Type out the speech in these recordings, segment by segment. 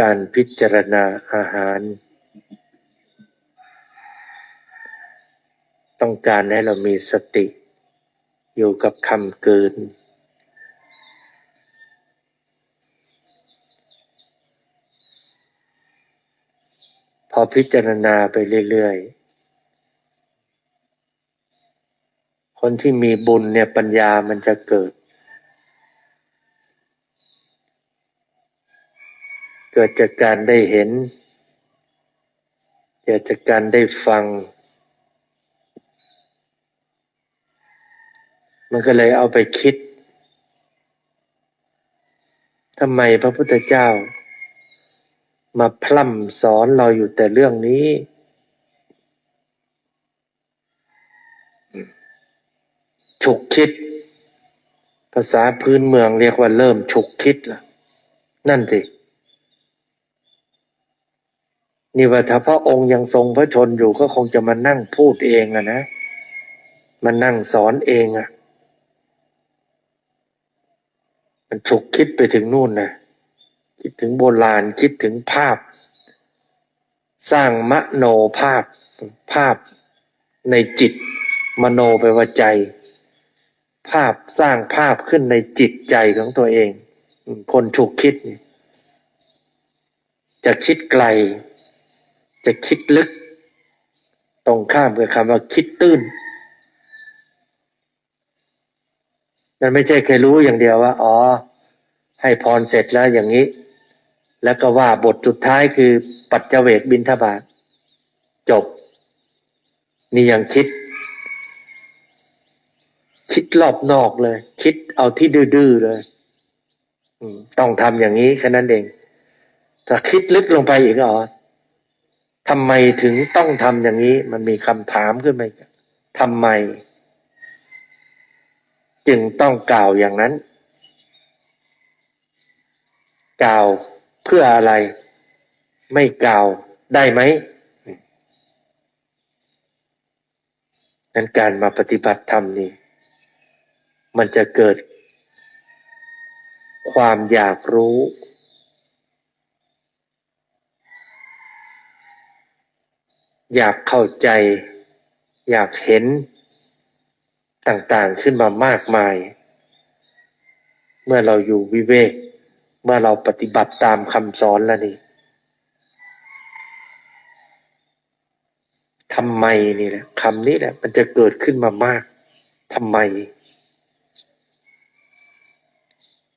การพิจารณาอาหาร ต้องการให้เรามีสติ อยู่กับคำเกิน พอพิจารณาไปเรื่อยๆ คนที่มีบุญเนี่ยปัญญามันจะเกิด เกิดจากการได้เห็น เกิดจากการได้ฟัง มันก็เลยเอาไปคิดทำไมพระพุทธเจ้า มาพร่ำสอนเราอยู่แต่เรื่องนี้ ฉุกคิด ภาษาพื้นเมืองเรียกว่าเริ่มฉุกคิดล่ะ นั่นสิ นี่ว่าถ้าพระองค์ยังทรงพระชนอยู่ก็คงจะมานั่งพูดเองอะนะมานั่งสอนเองอะมันฉุกคิดไปถึงนู่นนะคิดถึงโบราณคิดถึงภาพ สร้างมโนภาพภาพในจิต มโนไปว่าใจ ภาพสร้างภาพขึ้นในจิตใจของตัวเอง คนฉุกคิด จะคิดไกล จะคิดลึก ตรงข้ามกับคำว่าคิดตื้นมันไม่ใช่แค่รู้อย่างเดียวว่า อ๋อ ให้พรเสร็จแล้วอย่างนี้ แล้วก็ว่าบทสุดท้ายคือปัจเจเวกบินทบาทจบ นี่ยังคิด คิดรอบนอกเลย คิดเอาที่ดื้อๆเลยต้องทำอย่างนี้แค่นั้นเองถ้าคิดลึกลงไปอีกอ๋อ ทำไมถึงต้องทำอย่างนี้ มันมีคำถามขึ้นมาทำไม จึงต้องกล่าวอย่างนั้น กล่าวเพื่ออะไร ไม่กล่าวได้ไหมนั้นการมาปฏิบัติธรรมนี่มันจะเกิดความอยากรู้ อยากเข้าใจ อยากเห็นต่างๆขึ้นมามากมาย เมื่อเราอยู่วิเวก เมื่อเราปฏิบัติตามคำสอนแล้วนี่ทำไมนี่แหละคำนี้แหละมันจะเกิดขึ้นมามากทำไม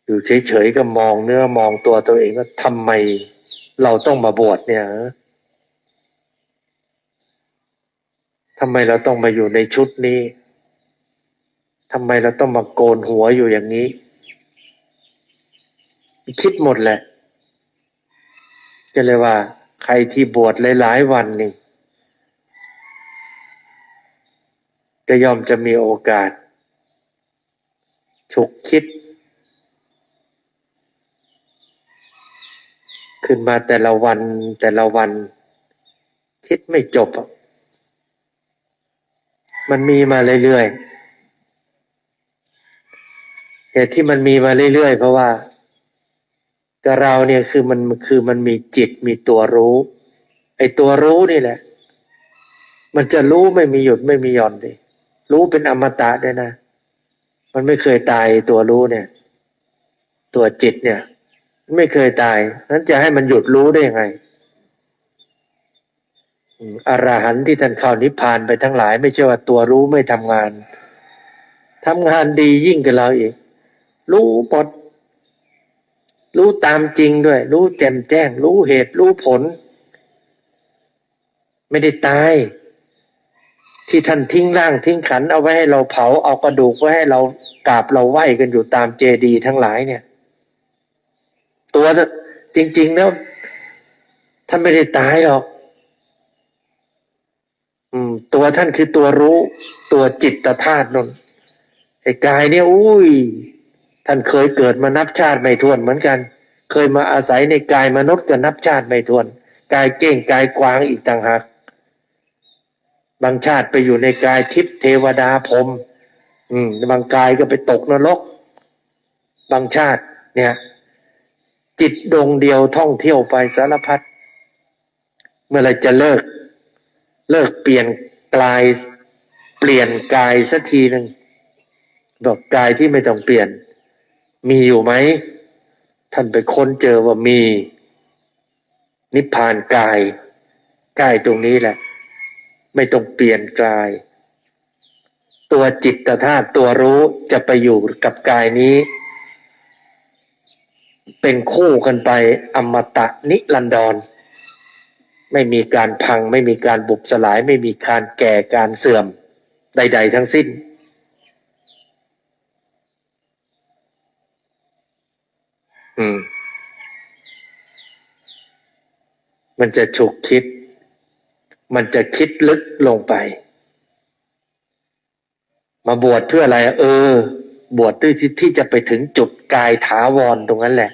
อยู่เฉยๆก็มองเนื้อมองตัวตัวเองว่าทำไมเราต้องมาบวชเนี่ย ทำไมเราต้องมาอยู่ในชุดนี้ทำไมเราต้องมาโกนหัวอยู่อย่างนี้ คิดหมดแหละก็เลยว่า ใครที่บวชหลายๆวันนี่ก็ย่อมจะมีโอกาส ฉุกคิด ขึ้นมาแต่ละวันแต่ละวัน คิดไม่จบอะ มันมีมาเรื่อยๆเหตุที่มันมีมาเรื่อยๆเพราะว่ากับเราเนี่ยคือมันคือมันมีจิตมีตัวรู้ ไอ้ตัวรู้นี่แหละ มันจะรู้ไม่มีหยุดไม่มีหย่อนเลยรู้เป็นอมตะด้วยนะมันไม่เคยตายตัวรู้เนี่ย ตัวจิตเนี่ย ไม่เคยตายนั้นจะให้มันหยุดรู้ได้ยังไง อรหันต์ที่ท่านเข้านิพพานไปทั้งหลาย ไม่ใช่ว่าตัวรู้ไม่ทำงานทำงานดียิ่งกว่าเราอีก รู้หมดรู้ตามจริงด้วย รู้แจ่มแจ้ง รู้เหตุ รู้ผล ไม่ได้ตาย ที่ท่านทิ้งร่างทิ้งขัน เอาไว้ให้เราเผาเอากระดูกไว้ให้เรากราบเราไหว้กันอยู่ตามเจดีย์ทั้งหลายเนี่ย ตัวจริงๆแล้วท่านไม่ได้ตายหรอก ตัวท่านคือตัวรู้ ตัวจิตธาตุนนไอ้กายเนี่ยอุ้ย ท่านเคยเกิดมานับชาติไม่ทวนเหมือนกัน เคยมาอาศัยในกายมนุษย์ก็นับชาติไม่ทวน กายเก้งกายกวางอีกต่างหากบางชาติไปอยู่ในกายทิพย์เทวดาพรมอืม บางกายก็ไปตกนรก บางชาติ เนี่ย จิตดวงเดียวท่องเที่ยวไปสารพัดเมื่อไรจะเลิก เลิกเปลี่ยนกลายเปลี่ยนกายสักทีหนึ่งบอกกายที่ไม่ต้องเปลี่ยน มีอยู่ไหมท่านไปค้นเจอว่ามี นิพพานกายกายตรงนี้แหละ ไม่ต้องเปลี่ยนกาย ตัวจิตธาตุตัวรู้จะไปอยู่กับกายนี้ เป็นคู่กันไปอมตะนิรันดร ไม่มีการพัง ไม่มีการบุบสลาย ไม่มีการแก่การเสื่อมใด ๆ ทั้งสิ้น อืม มันจะฉุกคิด มันจะคิดลึกลงไป มาบวชเพื่ออะไร เออ บวชด้วยที่ที่จะไปถึงจุดกายถาวรตรงนั้นแหละ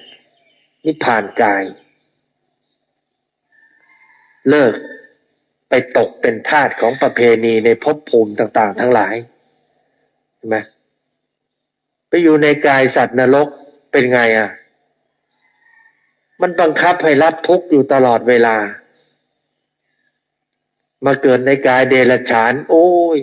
นิพพานกาย เลิกไปตกเป็นทาสของประเพณีในภพภูมิต่าง ๆ ทั้งหลายเห็นไหมไปอยู่ในกายสัตว์นรกเป็นไงอะ มันบังคับให้รับทุกข์อยู่ตลอดเวลา มาเกิดในกายเดรัจฉาน โอ้ย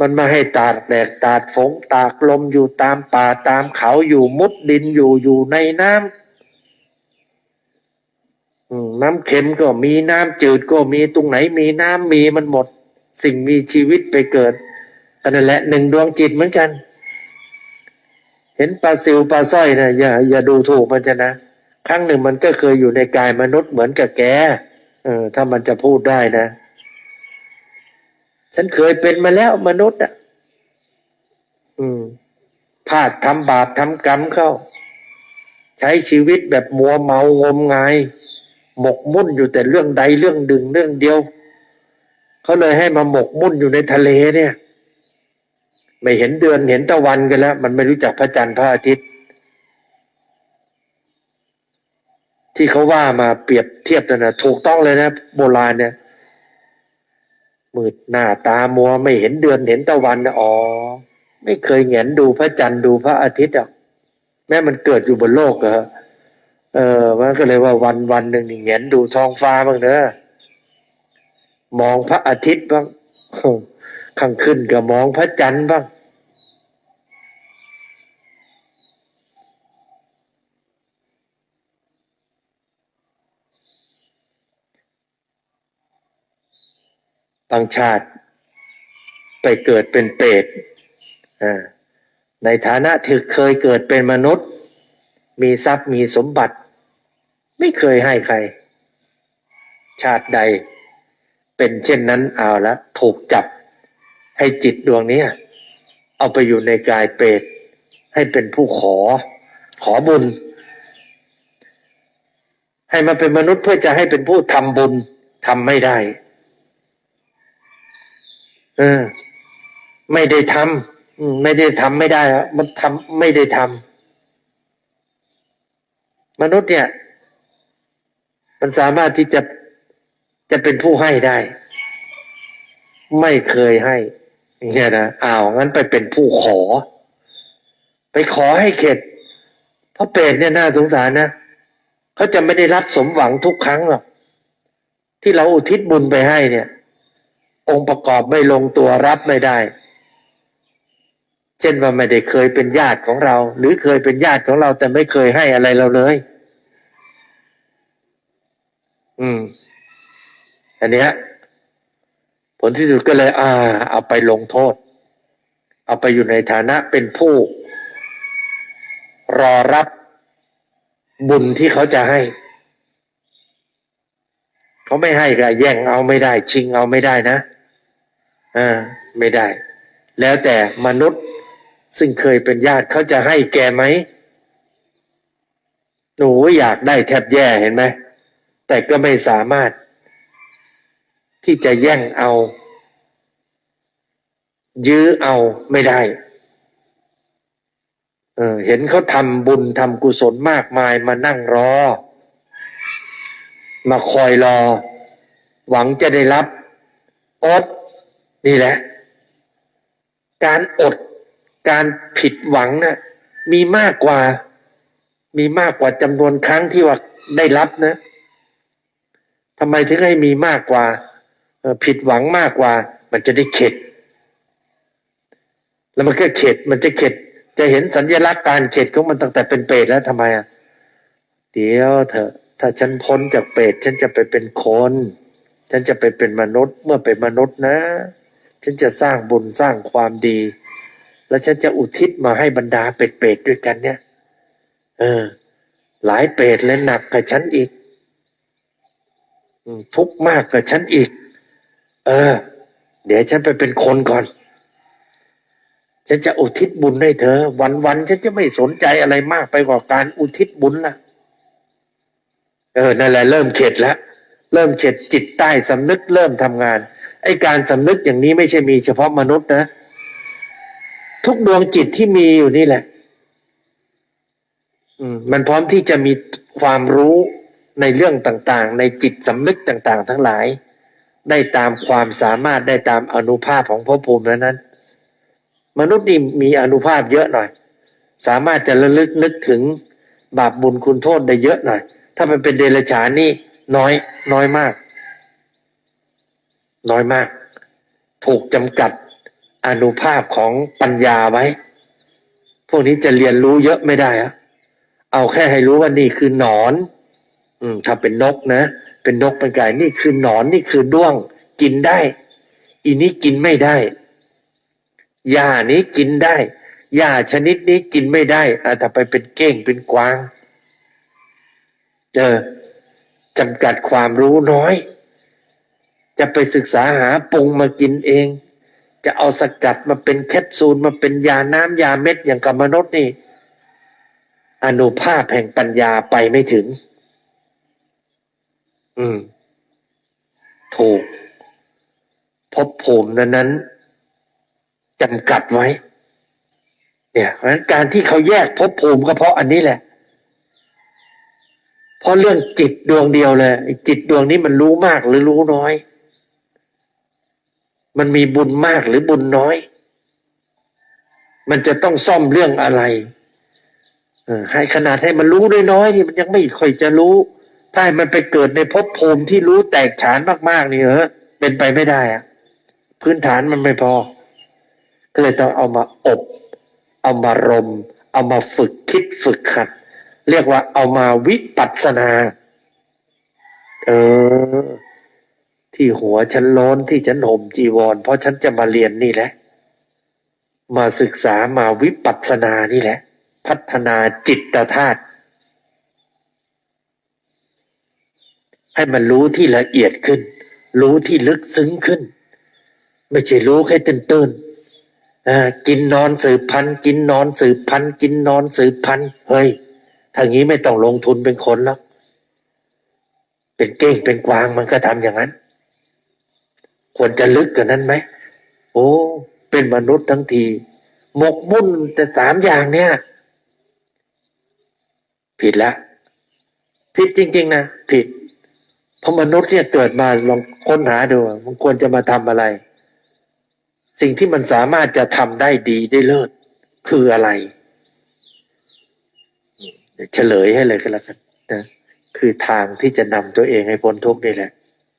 มันมาให้ตากแดดตากฝนตากลมอยู่ตามป่าตามเขาอยู่มุดดินอยู่อยู่ในน้ำ น้ำเค็มก็มีน้ำจืดก็มีตรงไหนมีน้ำมีมันหมด สิ่งมีชีวิตไปเกิดอันนั่นแหละหนึ่งดวงจิตเหมือนกัน เห็นปลาซิวปลาสร้อยนะอย่าอย่าดูถูกมันจะนะ ครั้งหนึ่งมันก็เคยอยู่ในกายมนุษย์เหมือนกับแกเออถ้ามันจะพูดได้นะ ฉันเคยเป็นมาแล้วมนุษย์อะ อืมพลาดทำบาปทำกรรมเข้า ใช้ชีวิตแบบมัวเมางมงาย หมกมุ่นอยู่แต่เรื่องใดเรื่องดึงเรื่องเดียว เขาเลยให้มาหมกมุ่นอยู่ในทะเลเนี่ย ไม่เห็นเดือนเห็นตะวันกันแล้ว มันไม่รู้จักพระจันทร์พระอาทิตย์ ที่เขาว่ามาเปรียบเทียบนั่นะถูกต้องเลยนะ โบราณเนี่ยมืดหน้าตามัวไม่เห็นเดือนเห็นตะวันนะอ๋อ ไม่เคยแงนดูพระจันทร์ดูพระอาทิตย์อะแม้มันเกิดอยู่บนโลกเหรอ เออมันก็เลยว่าวันวันหนึ่งนี่แงนดูท้องฟ้าบ้างเนอะมองพระอาทิตย์บ้างข้างขึ้นก็มองพระจันทร์บ้าง บางชาติ ไปเกิดเป็นเปรตอ่าในฐานะที่เคยเกิดเป็นมนุษย์ มีทรัพย์มีสมบัติ ไม่เคยให้ใคร ชาติใด เป็นเช่นนั้นเอาละถูกจับ ให้จิตดวงนี้เอาไปอยู่ในกายเปรตให้เป็นผู้ขอ ขอบุญ ให้มาเป็นมนุษย์เพื่อจะให้เป็นผู้ทำบุญทำไม่ได้ เออ ไม่ได้ทำไม่ได้ทำไม่ได้อะมันทำไม่ได้ทำมนุษย์เนี่ย มันสามารถที่จะจะเป็นผู้ให้ได้ ไม่เคยให้เนี่ยนะอ้าวงั้นไปเป็นผู้ขอ ไปขอให้เข็ดเพราะเปรตเนี่ยน่าสงสารนะเขาจะไม่ได้รับสมหวังทุกครั้งหรอกที่เราอุทิศบุญไปให้เนี่ย องค์ประกอบไม่ลงตัวรับไม่ได้ เช่นว่าไม่ได้เคยเป็นญาติของเรา หรือเคยเป็นญาติของเราแต่ไม่เคยให้อะไรเราเลย อืม อันเนี้ย ผลที่สุดก็เลย อ่า เอาไปลงโทษ เอาไปอยู่ในฐานะเป็นผู้ รอรับบุญที่เขาจะให้ เขาไม่ให้ก็แย่งเอาไม่ได้ ชิงเอาไม่ได้นะอ่าไม่ได้ แล้วแต่มนุษย์ซึ่งเคยเป็นญาติเขาจะให้แกไหมหนูอยากได้แทบแย่เห็นไหม แต่ก็ไม่สามารถที่จะแย่งเอา ยื้อเอาไม่ได้ เออเห็นเขาทำบุญทำกุศลมากมายมานั่งรอ มาคอยรอ หวังจะได้รับ อด นี่แหละ การอดการผิดหวังนะ่ะมีมากกว่า มีมากกว่าจำนวนครั้งที่ว่าได้รับนะ ทำไมถึงให้มีมากกว่าผิดหวังมากกว่า มันจะได้เข็ด แล้วมันก็เข็ด มันจะเข็ด จะเห็นสัญลักษณ์การเข็ดของมันตั้งแต่เป็นเปรตแล้วทำไมอะเดี๋ยวเถอะ ถ้าฉันพ้นจากเปรตฉันจะไปเป็นคน ฉันจะไปเป็นมนุษย์ เมื่อเป็นมนุษย์นะ ฉันจะสร้างบุญสร้างความดี แล้วฉันจะอุทิศมาให้บรรดาเปรตๆด้วยกันเนี่ย เออ หลายเปรตและหนักกับฉันอีก ทุกข์มากกับฉันอีก เออ เดี๋ยวฉันไปเป็นคนก่อน ฉันจะอุทิศบุญให้เธอ วันๆฉันจะไม่สนใจอะไรมากไปกว่าการอุทิศบุญละเออนั่นแหละเริ่มเข็ดแล้วเริ่มเข็ดจิตใต้สำนึกเริ่มทำงาน ไอการสำนึกอย่างนี้ไม่ใช่มีเฉพาะมนุษย์นะ ทุกดวงจิตที่มีอยู่นี่แหละ อืม มันพร้อมที่จะมีความรู้ ในเรื่องต่างๆ ในจิตสำนึกต่างๆ ทั้งหลาย ได้ตามความสามารถได้ตามอนุภาพของภพภูมินั้นนั้น มนุษย์นี่มีอนุภาพเยอะหน่อย สามารถจะระลึกนึกถึงบาปบุญคุณโทษได้เยอะหน่อย ถ้ามันเป็นเดรัจฉานนี่น้อยน้อยมาก น้อยมาก ถูกจำกัดอนุภาพของปัญญาไว้ พวกนี้จะเรียนรู้เยอะไม่ได้อะเอาแค่ให้รู้ว่านี่คือหนอน อืมถ้าเป็นนกนะ เป็นนกเป็นไก่นี่คือหนอนนี่คือด้วง กินได้ อีนี้กินไม่ได้หญ้านี้กินได้หญ้าชนิดนี้กินไม่ได้อะแต่ไปเป็นเก้งเป็นกวาง เออจำกัดความรู้น้อย จะไปศึกษาหาปรุงมากินเอง จะเอาสกัดมาเป็นแคปซูลมาเป็นยาน้ำยาเม็ดอย่างกับมนุษย์นี่ อนุภาพแห่งปัญญาไปไม่ถึง อืม ถูกภพภูมินั้นนั้นจำกัดไว้ เนี่ยเพราะฉะนั้นการที่เขาแยกภพภูมิก็เพราะอันนี้แหละ เพราะเรื่องจิตดวงเดียวเลยจิตดวงนี้มันรู้มากหรือรู้น้อย มันมีบุญมากหรือบุญน้อย มันจะต้องซ่อมเรื่องอะไรให้ขนาดให้มันรู้น้อยๆนี่มันยังไม่ค่อยจะรู้ ถ้าให้มันไปเกิดในภพภูมิที่รู้แตกฉานมากๆนี่เออเป็นไปไม่ได้อะพื้นฐานมันไม่พอ ก็เลยต้องเอามาอบ เอามารม เอามาฝึกคิดฝึกขัด เรียกว่าเอามาวิปัสสนา เออ ที่หัวฉันโล้นที่ฉันห่มจีวร เพราะฉันจะมาเรียนนี่แหละ มาศึกษามาวิปัสสนานี่แหละ พัฒนาจิตธาตุ ให้มันรู้ที่ละเอียดขึ้น รู้ที่ลึกซึ้งขึ้น ไม่ใช่รู้แค่ตื้นๆอ่ากินนอนสืบพันธ์กินนอนสืบพันธ์กินนอนสืบพันธ์เฮ้ยทางนี้ไม่ต้องลงทุนเป็นคนแล้วเป็นเก้งเป็นกวางมันก็ทำอย่างนั้น ควรจะลึกกว่านั้นไหมโอ้เป็นมนุษย์ทั้งที หมกมุ่นแต่สามอย่างเนี่ย ผิดละผิดจริง ๆ นะ ผิด ราะมนุษย์เนี่ยเกิดมาลองค้นหาดูมันควรจะมาทำอะไร สิ่งที่มันสามารถจะทำได้ดีได้เลิศคืออะไรเดี๋ยวเฉลยให้เลยก็แล้วกันนะคือทางที่จะนำตัวเองให้พ้นทุกข์นี่แหละ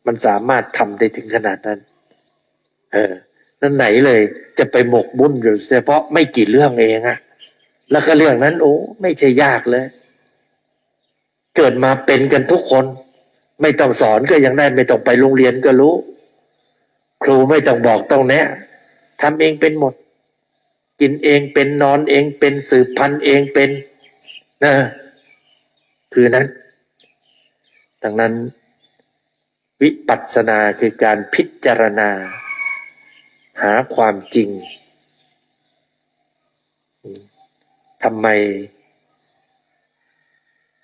มันสามารถทำได้ถึงขนาดนั้น เออนั่นไหนเลยจะไปหมกบุ่นอยู่เฉพาะไม่กี่เรื่องเองอะแล้วก็เรื่องนั้นโอ้ไม่ใช่ยากเลย เกิดมาเป็นกันทุกคน ไม่ต้องสอนก็ยังได้ไม่ต้องไปโรงเรียนก็รู้ ครูไม่ต้องบอกต้องแนะทำเองเป็นหมด กินเองเป็นนอนเองเป็นสืบพันธุ์เองเป็นนะคือนั้น ดังนั้น วิปัสสนาคือการพิจารณา หาความจริงทำไม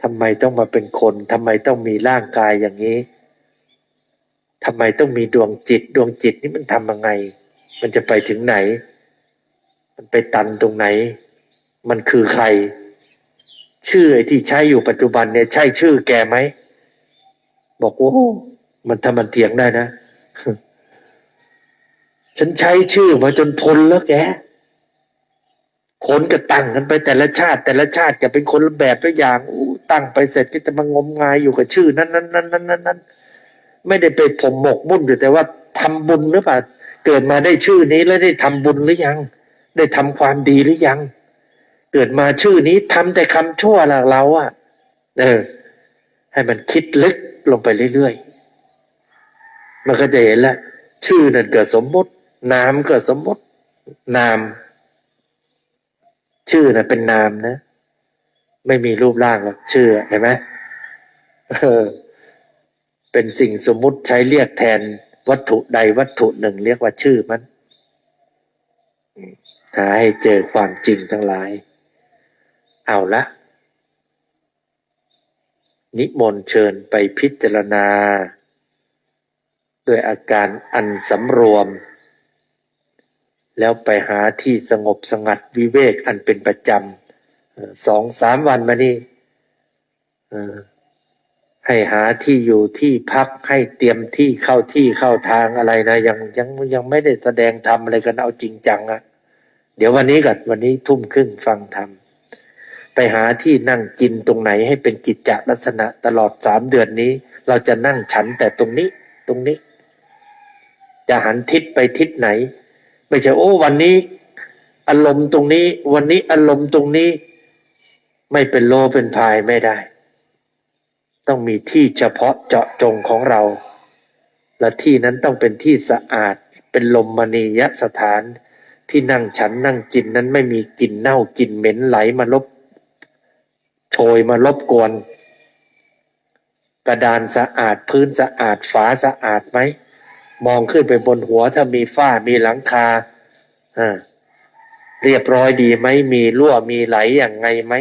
ทำไมต้องมาเป็นคนทำไมต้องมีร่างกายอย่างนี้ทำไมต้องมีดวงจิต ดวงจิตนี่มันทำยังไง มันจะไปถึงไหน มันไปตันตรงไหน มันคือใคร ชื่อไอ้ที่ใช้อยู่ปัจจุบันเนี่ย ใช่ชื่อแกไหม บอกว่ามันทำมันเถียงได้นะ ฉันใช้ชื่อมาจนทนแล้วแกคนก็ตั้งกันไปแต่ละชาติ แต่ละชาติจะเป็นคนละแบบละอย่างอู้ ตั้งไปเสร็จก็จะมางมงายอยู่กับชื่อ นั้นนั้นนั้นนั้นนั้นไม่ได้ไปผมหมกมุ่นอยู่แต่ว่าทำบุญหรือเปล่าเกิดมาได้ชื่อนี้แล้วได้ทำบุญหรือยัง ได้ทำความดีหรือยัง เกิดมาชื่อนี้ทำแต่คำชั่วละเราอะเออ ให้มันคิดลึกลงไปเรื่อยๆมันก็จะเห็นแล้วชื่อนั่นเกิดสมมติ นามเกิดสมมติ นาม ชื่อน่ะเป็นนามนะ ไม่มีรูปร่างหรอกชื่อเห็นไหมเป็นสิ่งสมมุติใช้เรียกแทนวัตถุใดวัตถุหนึ่ง เรียกว่าชื่อมันหาให้เจอความจริงทั้งหลาย เอาละนิมนต์เชิญไปพิจารณา ด้วยอาการอันสำรวม แล้วไปหาที่สงบสงัดวิเวกอันเป็นประจำ สองสามวันมานี่ให้หาที่อยู่ที่พักให้เตรียมที่เข้าที่เข้าทางอะไรนะยังยังยังไม่ได้แสดงธรรมอะไรกันเอาจริงจังอะเดี๋ยววันนี้ก่อนวันนี้ทุ่มครึ่งฟังธรรมไปหาที่นั่งกินตรงไหนให้เป็นกิจจลักษณะตลอดสามเดือนนี้ เราจะนั่งฉันแต่ตรงนี้ ตรงนี้ จะหันทิศไปทิศไหน ไม่ใช่โอ้ วันนี้ อารมณ์ตรงนี้ วันนี้อารมณ์ตรงนี้ ไม่เป็นโลเป็นพายไม่ได้ ต้องมีที่เฉพาะเจาะจงของเรา และที่นั้นต้องเป็นที่สะอาด เป็นลมมณียสถาน ที่นั่งฉันนั่งกินนั้นไม่มีกลิ่นเน่ากลิ่นเหม็นไหลมาลบ โชยมารบกวนกระดานสะอาดพื้นสะอาดฝาสะอาดไหม มองขึ้นไปบนหัวถ้ามีฝ้ามีหลังคาอ่าเรียบร้อยดีไหมมีรั่วมีไหลอย่างไงไหม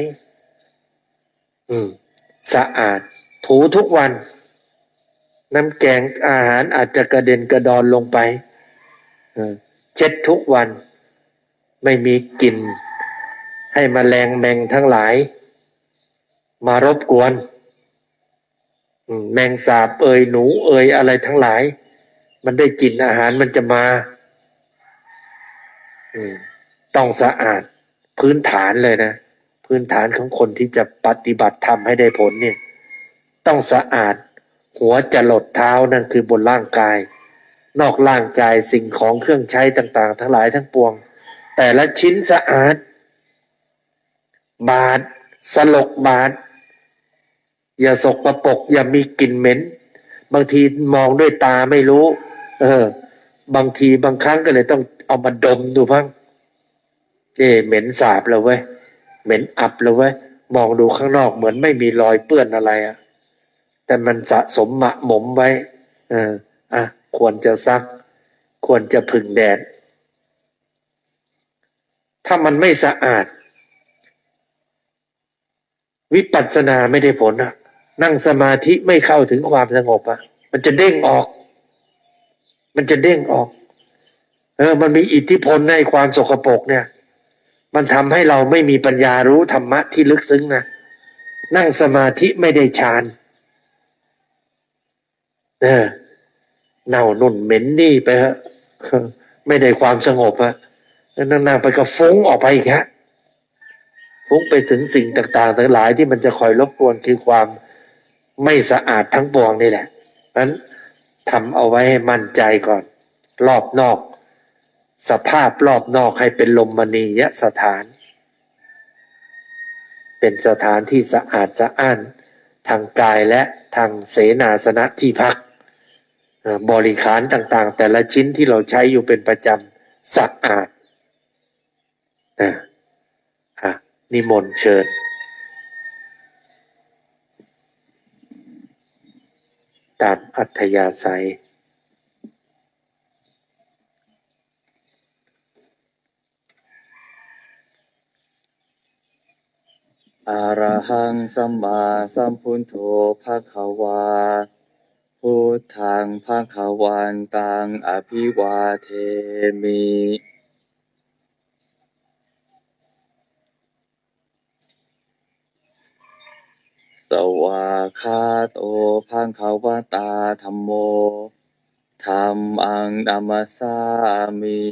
อืม สะอาด ถูทุกวัน น้ำแกงอาหารอาจจะกระเด็นกระดอนลงไปเช็ดทุกวัน ไม่มีกลิ่น ให้มแมลงแมงทั้งหลาย มารบกวนแมงสาบเอยหนูเอยอะไรทั้งหลาย มันได้กลิ่นอาหารมันจะมาต้องสะอาดพื้นฐานเลยนะ พื้นฐานของคนที่จะปฏิบัติธรรมให้ได้ผลเนี่ย ต้องสะอาด หัวจะหลดเท้านั่นคือบนร่างกาย นอกร่างกายสิ่งของเครื่องใช้ต่างๆ ทั้งหลายทั้งปวง แต่ละชิ้นสะอาด บาดสลกบาดอย่าสกประปก อย่ามีกลิ่นเหม็น บางทีมองด้วยตาไม่รู้ เออ บางทีบางครั้งก็เลยต้องเอามาดมดูบ้างเจเหม็นสาบแล้วเว้ย เหม็นอับแล้วเว้ยมองดูข้างนอกเหมือนไม่มีรอยเปื้อนอะไรอะแต่มันสะสมหมะหมมไว้ เอออะควรจะซัก ควรจะผึ่งแดด ถ้ามันไม่สะอาด วิปัสสนาไม่ได้ผลอะนั่งสมาธิไม่เข้าถึงความสงบอะมันจะเด้งออก มันจะเด้งออก เออ มันมีอิทธิพลในความสกปรกเนี่ย มันทำให้เราไม่มีปัญญารู้ธรรมะที่ลึกซึ้งนะ นั่งสมาธิไม่ได้ฌานเออเน่านุ่นเหม็นนี่ไปฮะไม่ได้ความสงบอะนั่งๆไปก็ฟุ้งออกไปอีกฮะฟุ้งไปถึงสิ่งต่างๆทั้งหลายที่มันจะคอยรบกวนคือความไม่สะอาดทั้งปวงนี่แหละนั้นทำเอาไว้ให้มั่นใจก่อน รอบนอก สภาพรอบนอกให้เป็นลมมณียสถาน เป็นสถานที่สะอาดสะอ้านทางกายและทางเสนาสนะที่พัก บริขารต่างๆ แต่ละชิ้นที่เราใช้อยู่เป็นประจำสะอาดอะอะนิมนต์เชิญตามอัธยาศัย อะระหังสัมมาสัมพุทโธภะคะวา พุทธังภะคะวันตังอภิวาเทมิ สวากขาโตภะคะวตาธัมโมธัมมังนัมสสามิ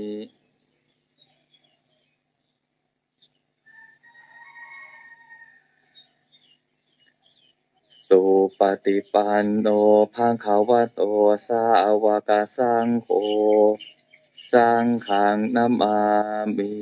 สุปฏิปันโนภังขาวโตสาวกสังโฆสังขังนามามิ